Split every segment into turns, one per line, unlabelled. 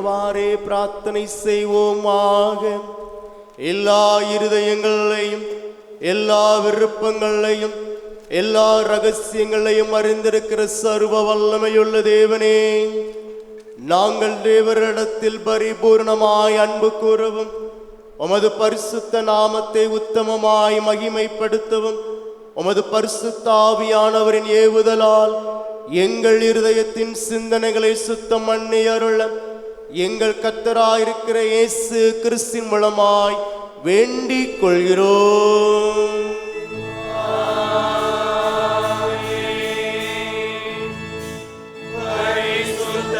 கேட்டவாறே பிரார்த்தனை செய்வோமாக எல்லா இருதயங்களையும் எல்லா விருப்பங்களையும் எல்லா ரகசியங்களையும் அறிந்திருக்கிற சர்வ வல்லமையுள்ள தேவனே நாங்கள் தேவரிடத்தில் பரிபூர்ணமாய் அன்பு கூறவும் உமது பரிசுத்த நாமத்தை உத்தமமாய் மகிமைப்படுத்தவும் உமது பரிசுத்தாவியானவரின் ஏவுதலால் எங்கள் இருதயத்தின் சிந்தனைகளை சுத்தம் அண்ணி அருள எங்கள் கத்தராயிருக்கிற இயேசு கிறிஸ்தின் மூலமாய் வேண்டிக் கொள்கிறோம்
ஆமென் பரிசுத்த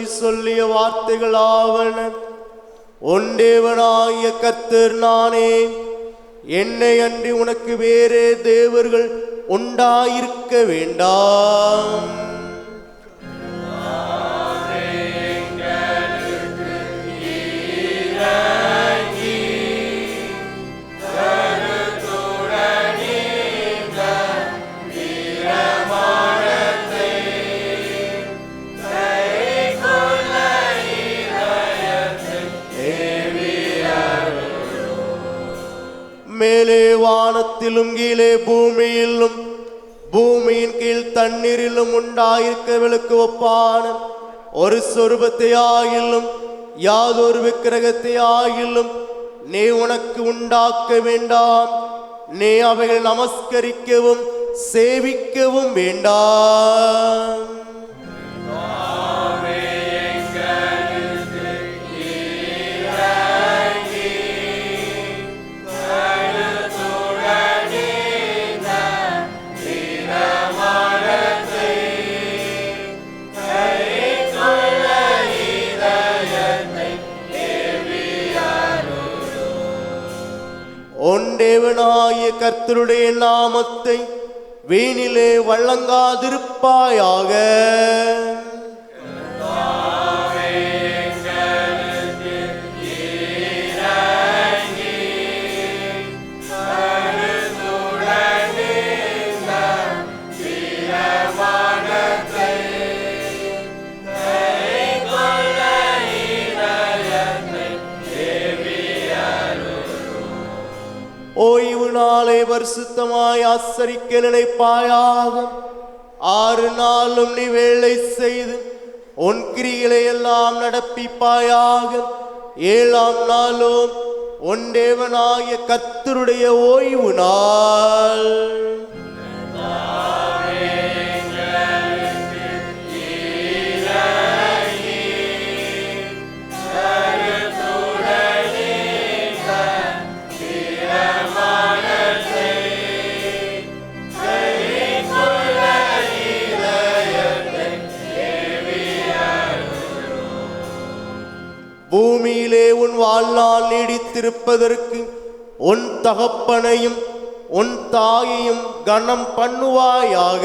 பற்றி சொல்லிய வார்த்தைகள் ஆவன தேவனாகிய கத்தர் நானே என்னை அன்றி உனக்கு வேறே தேவர்கள் உண்டாயிருக்க வேண்டாம் வானத்திலும் கீழே பூமியிலும் பூமியின் கீழ் தண்ணீரிலும் உண்டாயிருக்கவளுக்கு ஒப்பான ஒரு சொருபத்தை ஆகிலும் யாதொரு விக்கிரகத்தை ஆகிலும் நீ உனக்கு உண்டாக்க வேண்டாம் நீ அவைகள் நமஸ்கரிக்கவும் சேவிக்கவும் வேண்டாம் தேவனாய கர்த்தருடைய நாமத்தை வீணிலே வழங்காதிருப்பாயாக சுத்தமாய் ஆசரிக்க நினைப்பாயாக ஆறு நாளும் நீ வேலை செய்து உன் கிரிகளை எல்லாம் நடப்பிப்பாயாக ஏழாம் நாளும் உன் கத்தருடைய ஓய்வு நாள் உன் வாழ்நாள் நீடித்திருப்பதற்கு உன் தகப்பனையும் உன் தாயையும் கனம் பண்ணுவாயாக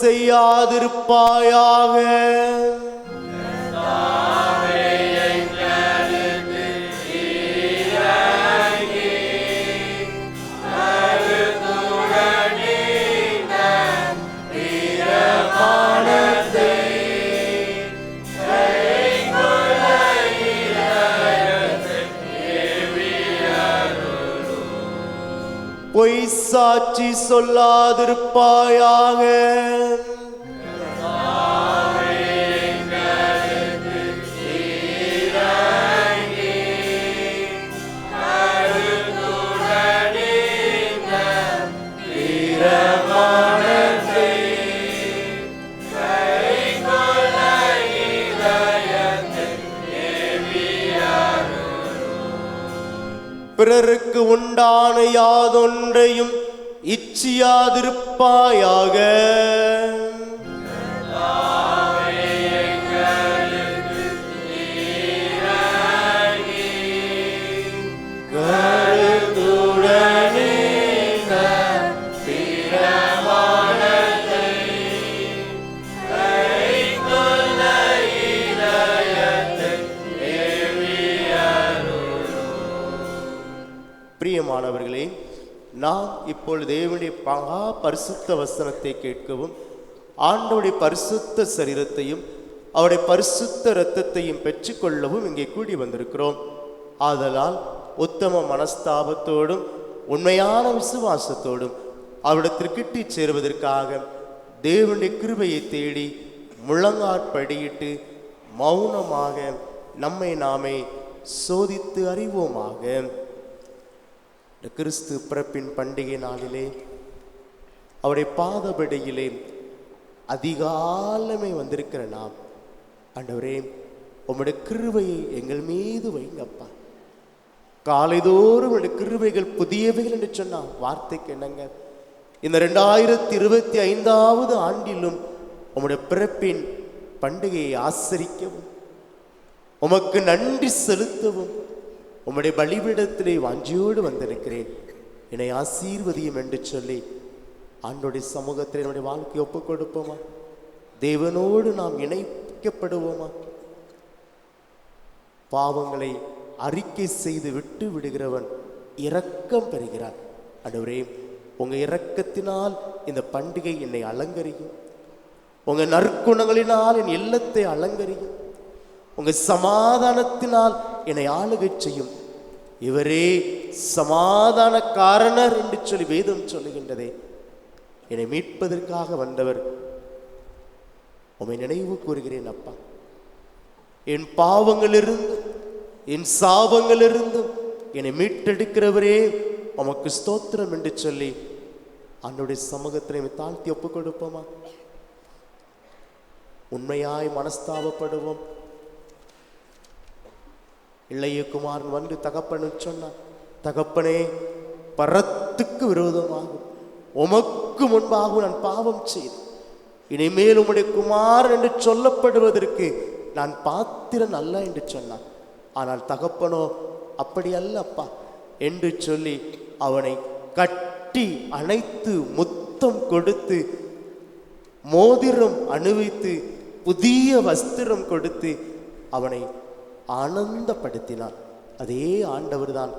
செய்யாதிருப்பாயாக பொய் சாட்சி சொல்லாதிருப்பாயாக பிறருக்கு உண்டான யாதொன்றையும் இச்சியாதிருப்பாயாக இப்பொழுது தேவனுடைய மகா பரிசுத்த வசனத்தை கேட்கவும் ஆண்டோடைய பரிசுத்த சரீரத்தையும் அவருடைய பரிசுத்த இரத்தத்தையும் பெற்றுக்கொள்ளவும் இங்கே கூடி வந்திருக்கிறோம் ஆதலால் உத்தம மனஸ்தாபத்தோடும் உண்மையான விசுவாசத்தோடும் அவரிடத்தில் கிட்டி சேருவதற்காக தேவனுடைய கிருபையை தேடி முழங்காற்படியிட்டு மௌனமாக நம்மை நாமே சோதித்து அறிவோமாக இந்த கிறிஸ்து பிறப்பின் பண்டிகை நாளிலே அவருடைய பாதபடியிலே அதிகாலமே வந்திருக்கிற நாம் அண்டவரே உம்முடைய கிருவையை எங்கள் மீது வைங்கப்பா காலைதோறும் கிருவைகள் புதியவைகள் என்று சொன்னால் வார்த்தைக்கு என்னங்க இந்த ரெண்டாயிரத்தி இருபத்தி ஐந்தாவது ஆண்டிலும் உம்முடைய பிறப்பின் பண்டிகையை ஆசரிக்கவும் உமக்கு நன்றி செலுத்தவும் உம்முடைய பலிபீடத்திலே வாஞ்சியோடு வந்திருக்கிறேன் என்னை ஆசீர்வதியும் என்று சொல்லி அன்னுடைய சமூகத்தில் என்னுடைய வாழ்க்கையை ஒப்புக் கொடுப்போமா தேவனோடு நாம் இணைக்கப்படுவோமா பாவங்களை அறிக்கை செய்து விட்டு விடுகிறவன் இரக்கம் பெறுகிறான் அடுவரே உங்கள் இரக்கத்தினால் இந்த பண்டிகை என்னை அலங்கரியும் உங்கள் நற்குணங்களினால் என் இல்லத்தை அலங்கரியும் உங்கள் சமாதானத்தினால் என்னை ஆளுகை செய்யும் இவரே சமாதான காரணர் என்று சொல்லி வேதம் சொல்லுகின்றதே என்னை மீட்பதற்காக வந்தவர் உமை நினைவு கூறுகிறேன் அப்பா என் பாவங்களிருந்தும் என் சாபங்களிலிருந்தும் என்னை மீட்டெடுக்கிறவரே உமக்கு ஸ்தோத்திரம் என்று சொல்லி அன்னுடைய சமூகத்தில் தாழ்த்தி ஒப்புக் கொடுப்போமா உண்மையாய் மனஸ்தாபப்படுவோம் இளைய குமாரன் வந்து தகப்பனு சொன்னான் தகப்பனே பரத்துக்கு விரோதமாகும் உமக்கு முன்பாகவும் நான் பாவம் செய்தேன் இனிமேல் உம்முடைய குமாரன் என்று சொல்லப்படுவதற்கு நான் பாத்திரன் அல்ல என்று சொன்னான் ஆனால் தகப்பனோ அப்படி அல்லப்பா என்று சொல்லி அவனை கட்டி அணைத்து முத்தம் கொடுத்து மோதிரம் அணுவித்து புதிய வஸ்திரம் கொடுத்து அவனை ஆனந்தப்படுத்தினார் அதே ஆண்டவர் தான்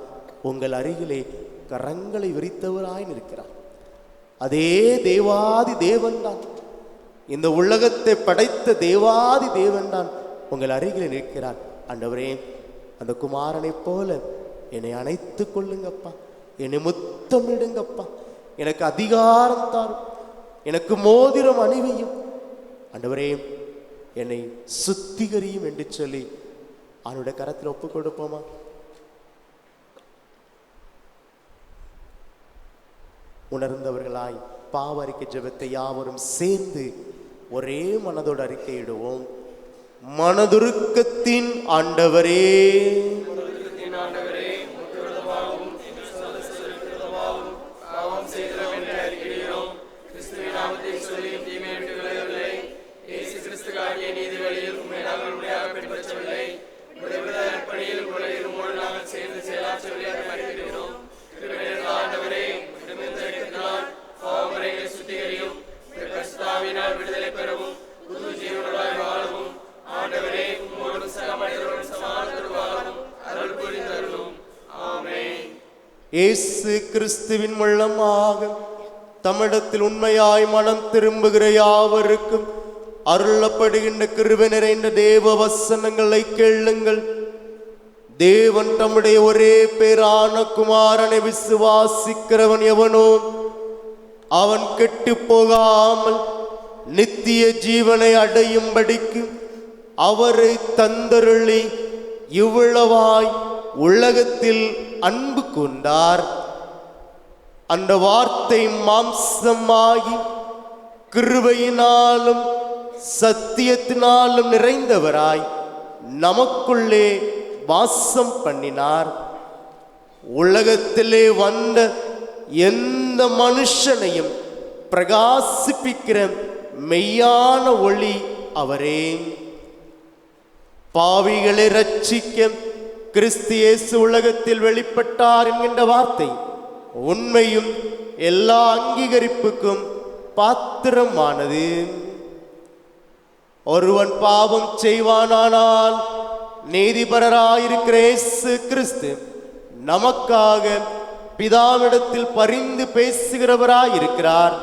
உங்கள் அருகிலே கரங்களை விரித்தவராய் நிற்கிறார் அதே தேவாதி தேவன் தான் இந்த உலகத்தை படைத்த தேவாதி தேவன் தான் உங்கள் அருகில் நிற்கிறார் ஆண்டவரே அந்த குமாரனைப் போல என்னை அணைத்து கொள்ளுங்கப்பா என்னை முத்தமிடுங்கப்பா எனக்கு அதிகாரம் தாரும் எனக்கு மோதிரம் அணிவியும் ஆண்டவரே என்னை சுத்திகரியும் என்று சொல்லி அவனுடைய கரத்தில் ஒப்பு கொடுப்போமா உணர்ந்தவர்களாய் பாவ அறிக்கை ஜபத்தை யாவரும் சேர்ந்து ஒரே மனதோடு அறிக்கையிடுவோம் மனதுருக்கத்தின் ஆண்டவரே இயேசு கிறிஸ்துவின் மூலமாக தமிழத்தில் உண்மையாய் மனம் திரும்புகிற யாவருக்கும் அருளப்படுகின்ற கிருவி நிறைந்த தேவ வசனங்களை கேளுங்கள் தேவன் தம்முடைய ஒரே பேரான குமாரனை விசுவாசிக்கிறவன் எவனோ அவன் கெட்டு போகாமல் நித்திய ஜீவனை அடையும்படிக்கு அவரை தந்தருளி இவ்வளவாய் உலகத்தில் அன்பு கொண்டார் அந்த வார்த்தை மாம்சமாகி கிருவையினாலும் சத்தியத்தினாலும் நிறைந்தவராய் நமக்குள்ளே வாசம் பண்ணினார் உலகத்திலே வந்த எந்த மனுஷனையும் பிரகாசிப்பிக்கிற மெய்யான ஒளி அவரே பாவிகளை ரட்சிக்க கிறிஸ்து இயேசு உலகத்தில் வெளிப்பட்டார் என்கின்ற வார்த்தை உண்மையும் எல்லா அங்கீகரிப்புக்கும் பாத்திரமானது ஒருவன் பாவம் செய்வானானால் நீதிபரராயிருக்கிறேசு கிறிஸ்து நமக்காக பிதாவிடத்தில் பரிந்து பேசுகிறவராயிருக்கிறார்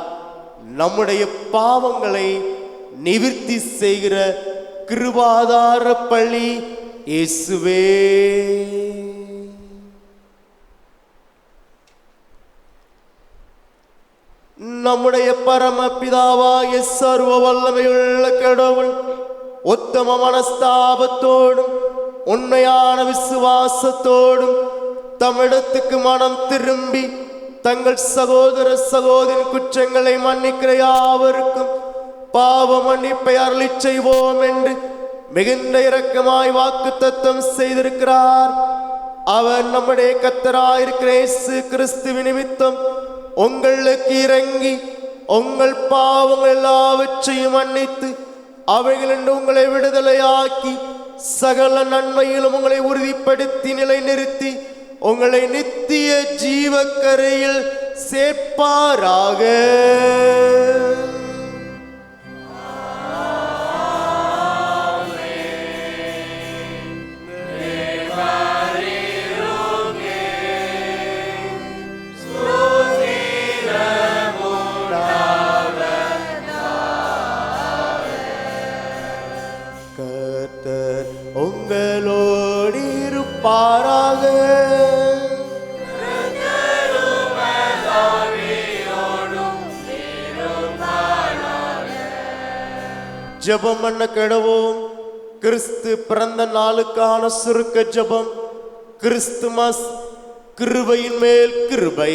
நம்முடைய பாவங்களை நிவிற்த்தி செய்கிற கிருபாதார பள்ளி இயேசுவே நம்முடைய பரம பிதாவாய சர்வ வல்லமையுள்ள கடவுள் உத்தம மனஸ்தாபத்தோடும் உண்மையான விசுவாசத்தோடும் தமிழத்துக்கு மனம் திரும்பி தங்கள் சகோதர சகோதரின் குற்றங்களை மன்னிக்கிற யாவருக்கும் பாவ மன்னிப்பை அருளி செய்வோம் என்று மிகுந்த இரக்கமாய் வாக்கு தத்துவம் செய்திருக்கிறார் அவர் நம்முடைய கத்தராயிருக்கிறேசு கிறிஸ்து நிமித்தம் உங்களுக்கு இறங்கி உங்கள் பாவங்கள் எல்லாவற்றையும் மன்னித்து அவைகளில் உங்களை விடுதலையாக்கி சகல நன்மையிலும் உங்களை உறுதிப்படுத்தி நிலைநிறுத்தி உங்களை நித்திய ஜீவக்கரையில் சேர்ப்பாராக ஜெபம் என்ன கெடவும் கிறிஸ்து பிறந்த நாளுக்கான சுருக்க ஜெபம் கிறிஸ்துமஸ் கிருபையின் மேல் கிருபை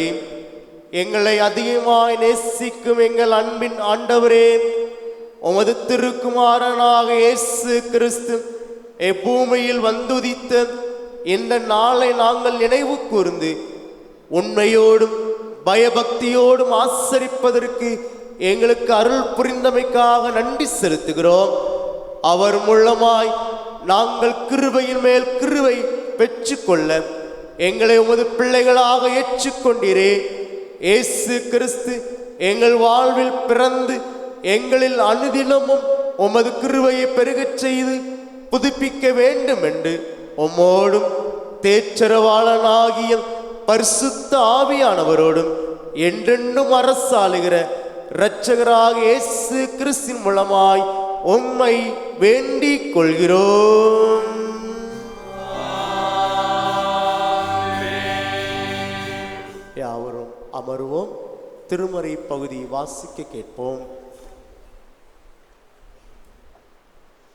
எங்களை அதிகமாய் நேசிக்கும் எங்கள் அன்பின் ஆண்டவரே உமது திருக்குமாரனாக இயேசு கிறிஸ்து எப்பூமியில் வந்துதித்த இந்த நாளை நாங்கள் நினைவு கூர்ந்து உண்மையோடும் பயபக்தியோடும் ஆசரிப்பதற்கு எங்களுக்கு அருள் புரிந்தமைக்காக நன்றி செலுத்துகிறோம் அவர் மூலமாய் நாங்கள் கிருபையின் மேல் கிருவை பெற்றுக்கொள்ள எங்களை உமது பிள்ளைகளாக ஏற்றுக்கொண்டீரே ஏசு கிறிஸ்து எங்கள் வாழ்வில் பிறந்து எங்களில் அனுதினமும் உமது கிருவையை பெருகச் செய்து புதுப்பிக்க வேண்டும் என்று உம்மோடும் தேச்சரவாளனாகிய பரிசுத்த ஆவியானவரோடும் என்றென்றும் அரசாளுகிற இரட்சகராக இயேசு கிறிஸ்தின் மூலமாய் உம்மை வேண்டிக் கொள்கிறோம் யாவரும் அமருவோம் திருமறை பகுதி வாசிக்க கேட்போம்